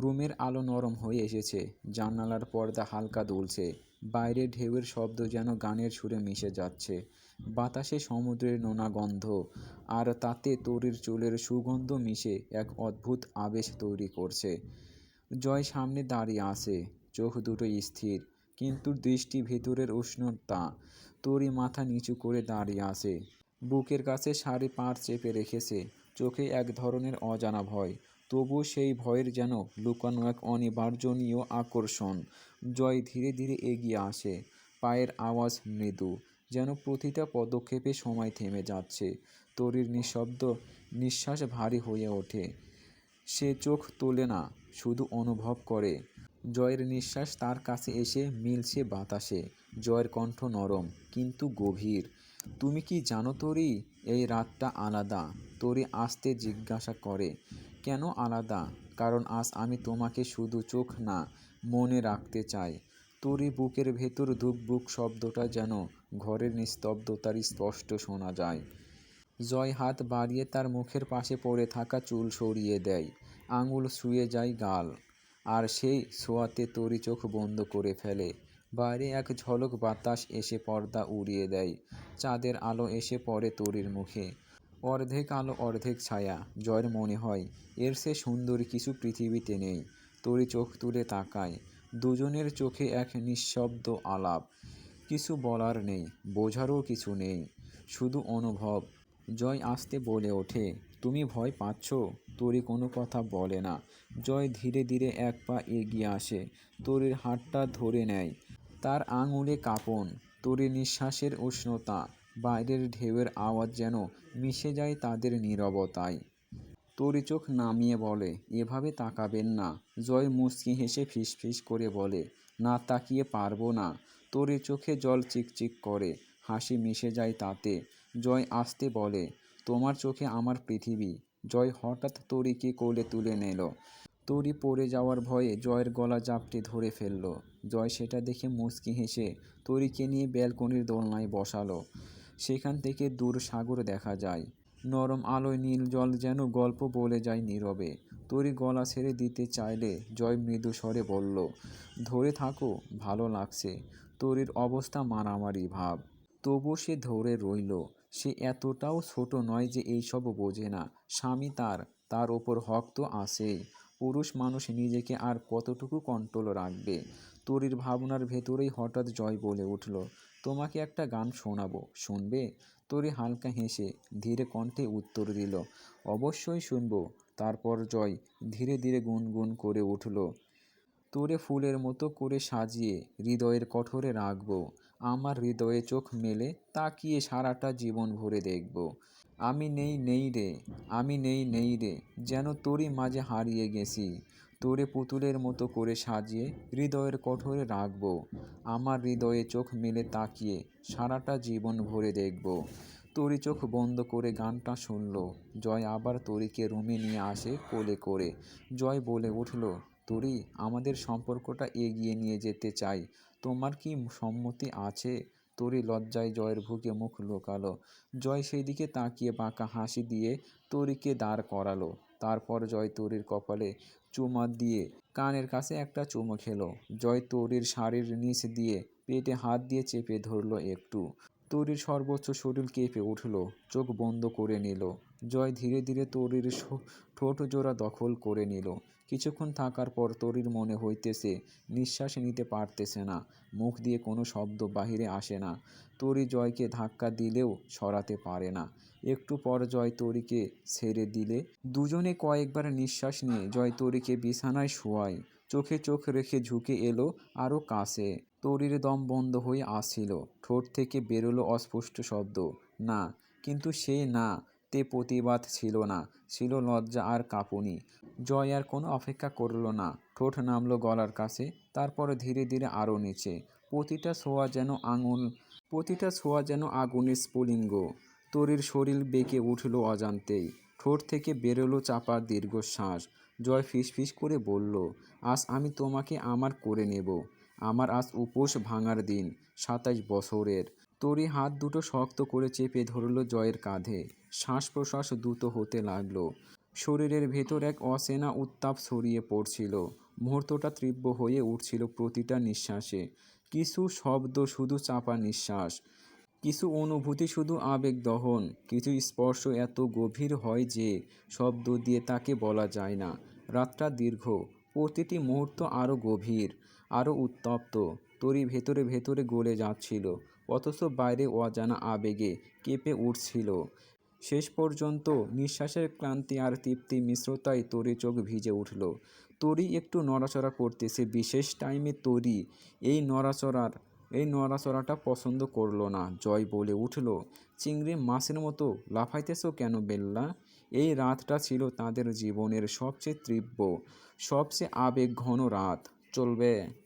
রুমের আলো নরম হয়ে এসেছে। জানালার পর্দা হালকা দুলছে। বাইরে ঢেউয়ের শব্দ যেন গানের সুরে মিশে যাচ্ছে। বাতাসে সমুদ্রের নোনা গন্ধ, আর তাতে তরির চুলের সুগন্ধ মিশে এক অদ্ভুত আবেশ তৈরি করছে। জয় সামনে দাঁড়িয়ে আছে। চোখ দুটো স্থির, কিন্তু দৃষ্টি ভেতরের উষ্ণতা। তরি মাথা নিচু করে দাঁড়িয়ে আছে। বুকের কাছে শাড়ি পাড় চেপে রেখেছে। চোখে এক ধরনের অজানা ভয়। তবু সেই ভয়ের যেন লুকানো এক অনিবার্জনীয় আকর্ষণ। জয় ধীরে ধীরে এগিয়ে আসে। পায়ের আওয়াজ মৃদু, যেন প্রতিটা পদক্ষেপে সময় থেমে যাচ্ছে। তরির নিঃশব্দ নিঃশ্বাস ভারী হয়ে ওঠে। সে চোখ তোলে না, শুধু অনুভব করে। জয়ের নিঃশ্বাস তার কাছে এসে মিলছে বাতাসে। জয়ের কণ্ঠ নরম, কিন্তু গভীর। তুমি কি জানো তরি, এই রাতটা আলাদা? তরি আসতে জিজ্ঞাসা করে, কেন আলাদা? কারণ আজ আমি তোমাকে শুধু চোখ না, মনে রাখতে চাই। তরি বুকের ভেতর ধুক বুক শব্দটা যেন ঘরের নিস্তব্ধতার স্পষ্ট শোনা যায়। জয় হাত বাড়িয়ে তার মুখের পাশে পড়ে থাকা চুল সরিয়ে দেয়, আঙুল শুয়ে যায় গাল, আর সেই ছোঁয়াতে তরি চোখ বন্ধ করে ফেলে। বাইরে এক ঝলক বাতাস এসে পর্দা উড়িয়ে দেয়, চাঁদের আলো এসে পড়ে তরির মুখে। অর্ধেক আলো, অর্ধেক ছায়া, জয়ের মনে হয়। এর সে সুন্দর কিছু পৃথিবীতে নেই তরি চোখ তুলে তাকায়। দুজনের চোখে এক নিঃশব্দ আলাপ। কিছু বলার নেই, বোঝারও কিছু নেই, শুধু অনুভব। জয় আসতে বলে ওঠে, তুমি ভয় পাচ্ছ? তরি কোনো কথা বলে না। জয় ধীরে ধীরে এক পা এগিয়ে আসে, তরির হাতটা ধরে নেয়। তার আঙুলে কাঁপন তরির নিঃশ্বাসের উষ্ণতা। বাইরের ঢেউয়ের আওয়াজ যেন মিশে যায় তাদের নীরবতায়। তরি চোখ নামিয়ে বলে, এভাবে তাকাবেন না। জয় মুচকি হেসে ফিসফিস করে বলে, না তাকিয়ে পারব না। তরি চোখে জল চিকচিক করে, হাসি মিশে যায় তাতে। জয় আসতে বলে, তোমার চোখে আমার পৃথিবী। জয় হঠাৎ তরিকে কোলে তুলে নিল। তরি পড়ে যাওয়ার ভয়ে জয়ের গলা জাপটে ধরে ফেলল। জয় সেটা দেখে মুচকি হেসে তরিকে নিয়ে ব্যালকনির দোলনায় বসালো। সেখান থেকে দূর সাগর দেখা যায়। নরম আলোয় নীল জল যেন গল্প বলে যায় নীরবে। তরি গলা ছেড়ে দিতে চাইলে জয় মৃদু স্বরে বলল, ধরে থাকো, ভালো লাগছে। তরির অবস্থা মারামারি ভাব। তবু সে ধরে রইল। সে এতটাও ছোট নয় যে এইসব বোঝে না। স্বামী তার তার ওপর হক তো আসেই পুরুষ মানুষ নিজেকে আর কতটুকু কন্ট্রোল রাখবে? তরির ভাবনার ভেতরেই হঠাৎ জয় বলে উঠল তোমাকে একটা গান শোনাবো, শুনবে? তরি হালকা হেসে ধীরে কণ্ঠে উত্তর দিল, অবশ্যই শুনব। তারপর জয় ধীরে ধীরে গুনগুন করে উঠল। তোরে ফুলের মতো করে সাজিয়ে হৃদয়ের কঠোরে রাখব। আমার হৃদয়ে চোখ মেলে তাকিয়ে সারাটা জীবন ভরে দেখব। আমি নেই নেই রে, আমি নেই নেই রে, যেন তোরই মাঝে হারিয়ে গেছি। তোরে পুতুলের মতো করে সাজিয়ে হৃদয়ের কঠোরে রাখব। আমার হৃদয়ে চোখ মেলে তাকিয়ে সারাটা জীবন ভরে দেখব। তরি চোখ বন্ধ করে গানটা শুনল। জয় আবার তরিকে রুমে নিয়ে আসে কোলে করে। জয় বলে উঠল, তরি, আমাদের সম্পর্কটা এগিয়ে নিয়ে যেতে চাই। তোমার কি সম্মতি আছে? তরি লজ্জায় জয়ের বুকে মুখ লুকালো। জয় সেই দিকে তাকিয়ে বাঁকা হাসি দিয়ে তরিকে দাঁড় করালো। তারপর জয় তরির কপালে চুমা দিয়ে কানের কাছে একটা চুমো খেলো। জয় তরির শাড়ির নিচ দিয়ে পেটে হাত দিয়ে চেপে ধরলো একটু। তরির সর্বোচ্চ শরীর কেঁপে উঠল, চোখ বন্ধ করে নিল। জয় ধীরে ধীরে তরির ঠোঁট জোড়া দখল করে নিল। কিছুক্ষণ থাকার পর তরির মনে হইতেছে, নিঃশ্বাস নিতে পারতেছে না, মুখ দিয়ে কোনো শব্দ বাহিরে আসে না। তরি জয়কে ধাক্কা দিলেও সরাতে পারে না। একটু পর জয় তরিকে ছেড়ে দিলে। দুজনে কয়েকবার নিঃশ্বাস নিয়ে জয় তরিকে বিছানায় শোয়ায়। চোখে চোখ রেখে ঝুঁকে এলো আরও কাছে। তরির দম বন্ধ হয়ে আসছিল ঠোঁট থেকে বেরোলো অস্পষ্ট শব্দ। না, কিন্তু সে না, তে প্রতিবাদ ছিল না, ছিল লজ্জা আর কাঁপুনি। জয় আর কোনো অপেক্ষা করল না। ঠোঁট নামলো গলার কাছে, তারপর ধীরে ধীরে আরও নিচে। প্রতিটা ছোঁয়া যেন আঙুল, প্রতিটা ছোঁয়া যেন আগুনের স্ফুলিঙ্গ। তরির শরীর বেঁকে উঠল অজান্তেই। ঠোঁট থেকে বেরোলো চাপা দীর্ঘশ্বাস। জয় ফিসফিস করে বলল, আজ আমি তোমাকে আমার করে নেব। আমার আজ উপোস ভাঙার দিন সাতাইশ বছরের। তরি হাত দুটো শক্ত করে চেপে ধরল জয়ের কাঁধে। শ্বাস প্রশ্বাস দ্রুত হতে লাগল। শরীরের ভেতর এক অচেনা উত্তাপ ছড়িয়ে পড়ছিল। মুহূর্তটা তীব্র হয়ে উঠছিল প্রতিটা নিঃশ্বাসে। কিছু শব্দ শুধু চাপা নিঃশ্বাস। কিছু অনুভূতি শুধু আবেগ দহন, কিছু স্পর্শ এত গভীর হয় যে শব্দ দিয়ে তাকে বলা যায় না। রাতটা দীর্ঘ, প্রতিটি মুহূর্ত আরও গভীর আরও উত্তপ্ত, তরি ভেতরে ভেতরে গলে যাচ্ছিল, অথচ বাইরে অজানা আবেগে কেঁপে উঠছিল। শেষ পর্যন্ত নিঃশ্বাসের ক্লান্তি আর তৃপ্তি মিশ্রতায় তরি চোখ ভিজে উঠল। তরি একটু নড়াচড়া করতেছে, বিশেষ টাইমে তরি, এই নড়াচড়ার এই নড়াচড়াটা পছন্দ করল না। জয় বলে উঠল, চিংড়ি মাছের মতো লাফাইতেছ কেন বেল্লা? এই রাতটা ছিল তাদের জীবনের সবচেয়ে তীব্র, সবচেয়ে আবেগ ঘন রাত। চলবে।